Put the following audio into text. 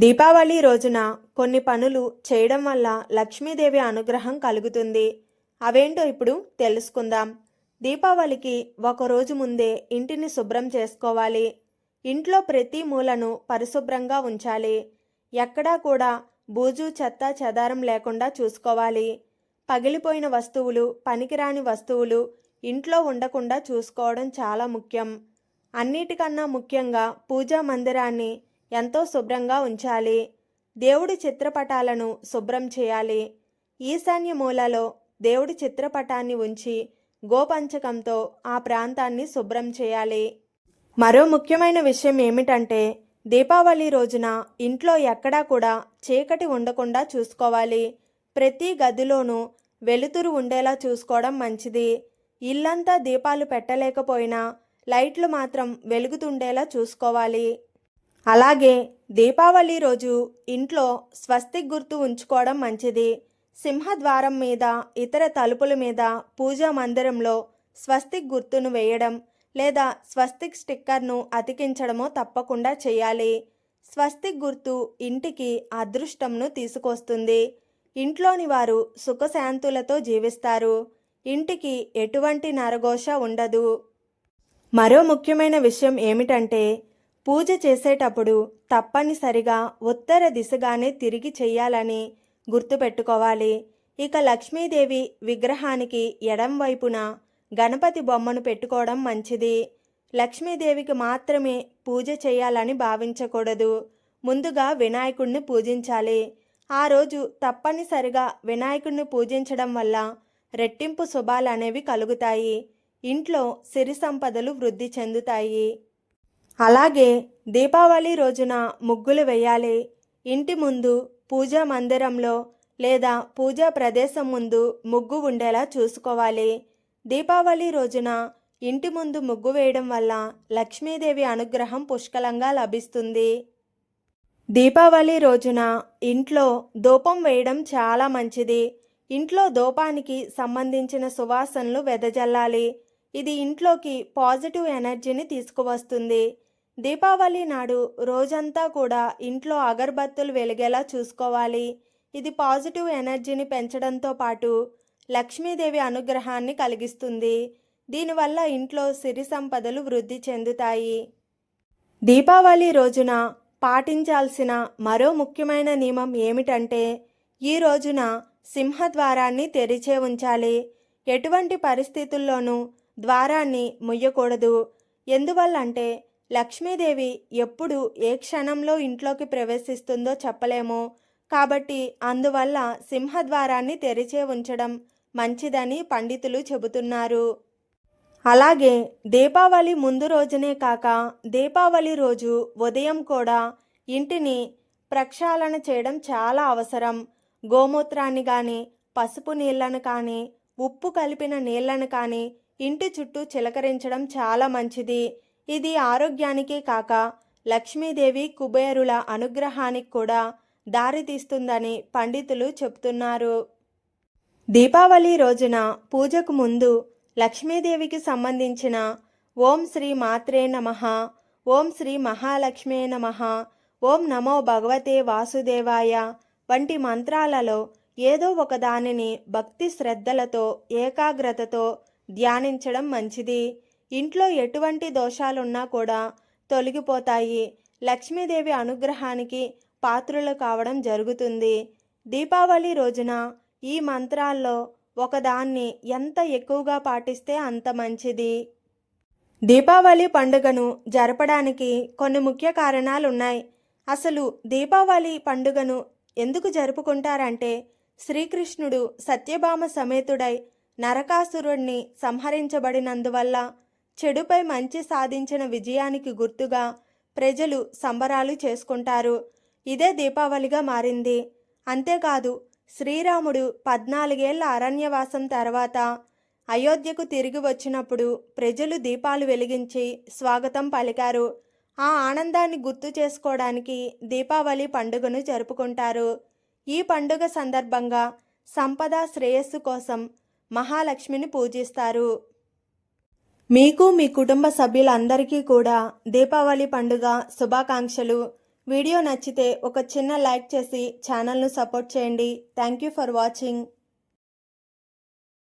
దీపావళి రోజున కొన్ని పనులు చేయడం వల్ల లక్ష్మీదేవి అనుగ్రహం కలుగుతుంది. అవేంటో ఇప్పుడు తెలుసుకుందాం. దీపావళికి ఒక రోజు ముందే ఇంటిని శుభ్రం చేసుకోవాలి. ఇంట్లో ప్రతి మూలను పరిశుభ్రంగా ఉంచాలి. ఎక్కడా కూడా బూజు చెత్త చెదారం లేకుండా చూసుకోవాలి. పగిలిపోయిన వస్తువులు పనికిరాని వస్తువులు ఇంట్లో ఉండకుండా చూసుకోవడం చాలా ముఖ్యం. అన్నిటికన్నా ముఖ్యంగా పూజా మందిరాన్ని ఎంతో శుభ్రంగా ఉంచాలి. దేవుడి చిత్రపటాలను శుభ్రం చేయాలి. ఈశాన్య మూలలో దేవుడి చిత్రపటాన్ని ఉంచి గోపంచకంతో ఆ ప్రాంతాన్ని శుభ్రం చేయాలి. మరో ముఖ్యమైన విషయం ఏమిటంటే దీపావళి రోజున ఇంట్లో ఎక్కడా కూడా చీకటి ఉండకుండా చూసుకోవాలి. ప్రతి గదిలోనూ వెలుతురు ఉండేలా చూసుకోవడం మంచిది. ఇల్లంతా దీపాలు పెట్టలేకపోయినా లైట్లు మాత్రం వెలుగుతుండేలా చూసుకోవాలి. అలాగే దీపావళి రోజు ఇంట్లో స్వస్తిక్ గుర్తు ఉంచుకోవడం మంచిది. సింహద్వారం మీద ఇతర తలుపుల మీద పూజా మందిరంలో స్వస్తిక్ గుర్తును వేయడం లేదా స్వస్తిక్ స్టిక్కర్ను అతికించడమో తప్పకుండా చేయాలి. స్వస్తిక్ గుర్తు ఇంటికి అదృష్టంను తీసుకొస్తుంది. ఇంట్లోని వారు సుఖశాంతులతో జీవిస్తారు. ఇంటికి ఎటువంటి నరఘోష ఉండదు. మరో ముఖ్యమైన విషయం ఏమిటంటే పూజ చేసేటప్పుడు తప్పనిసరిగా ఉత్తర దిశగానే తిరిగి చెయ్యాలని గుర్తుపెట్టుకోవాలి. ఇక లక్ష్మీదేవి విగ్రహానికి ఎడం వైపున గణపతి బొమ్మను పెట్టుకోవడం మంచిది. లక్ష్మీదేవికి మాత్రమే పూజ చేయాలని భావించకూడదు. ముందుగా వినాయకుడిని పూజించాలి. ఆ రోజు తప్పనిసరిగా వినాయకుడిని పూజించడం వల్ల రెట్టింపు శుభాలు అనేవి కలుగుతాయి. ఇంట్లో సిరి సంపదలు వృద్ధి చెందుతాయి. అలాగే దీపావళి రోజున ముగ్గులు వేయాలి. ఇంటి ముందు పూజా మందిరంలో లేదా పూజా ప్రదేశం ముందు ముగ్గు ఉండేలా చూసుకోవాలి. దీపావళి రోజున ఇంటి ముందు ముగ్గు వేయడం వల్ల లక్ష్మీదేవి అనుగ్రహం పుష్కలంగా లభిస్తుంది. దీపావళి రోజున ఇంట్లో ధూపం వేయడం చాలా మంచిది. ఇంట్లో ధూపానికి సంబంధించిన సువాసనలు వెదజల్లాలి. ఇది ఇంట్లోకి పాజిటివ్ ఎనర్జీని తీసుకువస్తుంది. దీపావళి నాడు రోజంతా కూడా ఇంట్లో అగరబత్తులు వెలిగేలా చూసుకోవాలి. ఇది పాజిటివ్ ఎనర్జీని పెంచడంతో పాటు లక్ష్మీదేవి అనుగ్రహాన్ని కలిగిస్తుంది. దీనివల్ల ఇంట్లో సిరి సంపదలు వృద్ధి చెందుతాయి. దీపావళి రోజున పాటించాల్సిన మరో ముఖ్యమైన నియమం ఏమిటంటే ఈ రోజున సింహద్వారాన్ని తెరిచే ఉంచాలి. ఎటువంటి పరిస్థితుల్లోనూ ద్వారాన్ని ముయ్యకూడదు. ఎందువల్లంటే లక్ష్మీదేవి ఎప్పుడు ఏ క్షణంలో ఇంట్లోకి ప్రవేశిస్తుందో చెప్పలేము. కాబట్టి అందువల్ల సింహద్వారాన్ని తెరిచే ఉంచడం మంచిదని పండితులు చెబుతున్నారు. అలాగే దీపావళి ముందు రోజునే కాక దీపావళి రోజు ఉదయం కూడా ఇంటిని ప్రక్షాళన చేయడం చాలా అవసరం. గోమూత్రాన్ని కానీ పసుపు నీళ్ళను కానీ ఉప్పు కలిపిన నీళ్ళను కానీ ఇంటి చుట్టూ చిలకరించడం చాలా మంచిది. ఇది ఆరోగ్యానికి కాక లక్ష్మీదేవి కుబేరుల అనుగ్రహానికి కూడా దారితీస్తుందని పండితులు చెప్తున్నారు దీపావళి రోజున పూజకు ముందు లక్ష్మీదేవికి సంబంధించిన ఓం శ్రీ మాత్రే నమః ఓం శ్రీ మహాలక్ష్మే నమః ఓం నమో భగవతే వాసుదేవాయ వంటి మంత్రాలలో ఏదో ఒక దానిని భక్తి శ్రద్ధలతో ఏకాగ్రతతో ధ్యానించడం మంచిది. ఇంట్లో ఎటువంటి దోషాలున్నా కూడా తొలగిపోతాయి. లక్ష్మీదేవి అనుగ్రహానికి పాత్రులు కావడం జరుగుతుంది. దీపావళి రోజున ఈ మంత్రాల్లో ఒకదాన్ని ఎంత ఎక్కువగా పాటిస్తే అంత మంచిది? దీపావళి పండుగను జరపడానికి కొన్ని ముఖ్య కారణాలు ఉన్నాయి అసలు దీపావళి పండుగను ఎందుకు జరుపుకుంటారంటే శ్రీకృష్ణుడు సత్యభామ సమేతుడై నరకాసురుణ్ణి సంహరించబడినందువల్ల చెడుపై మంచి సాధించిన విజయానికి గుర్తుగా ప్రజలు సంబరాలు చేసుకుంటారు. ఇదే దీపావళిగా మారింది. అంతేకాదు శ్రీరాముడు పద్నాలుగేళ్ళ అరణ్యవాసం తర్వాత అయోధ్యకు తిరిగి వచ్చినప్పుడు ప్రజలు దీపాలు వెలిగించి స్వాగతం పలికారు. ఆ ఆనందాన్ని గుర్తు చేసుకోవడానికి దీపావళి పండుగను జరుపుకుంటారు. ఈ పండుగ సందర్భంగా సంపద శ్రేయస్సు కోసం మహాలక్ష్మిని పూజిస్తారు. మీకు మీ కుటుంబ సభ్యులందరికీ కూడా దీపావళి పండుగ శుభాకాంక్షలు. వీడియో నచ్చితే ఒక చిన్న లైక్ చేసి ఛానల్ను సపోర్ట్ చేయండి. Thank you for watching.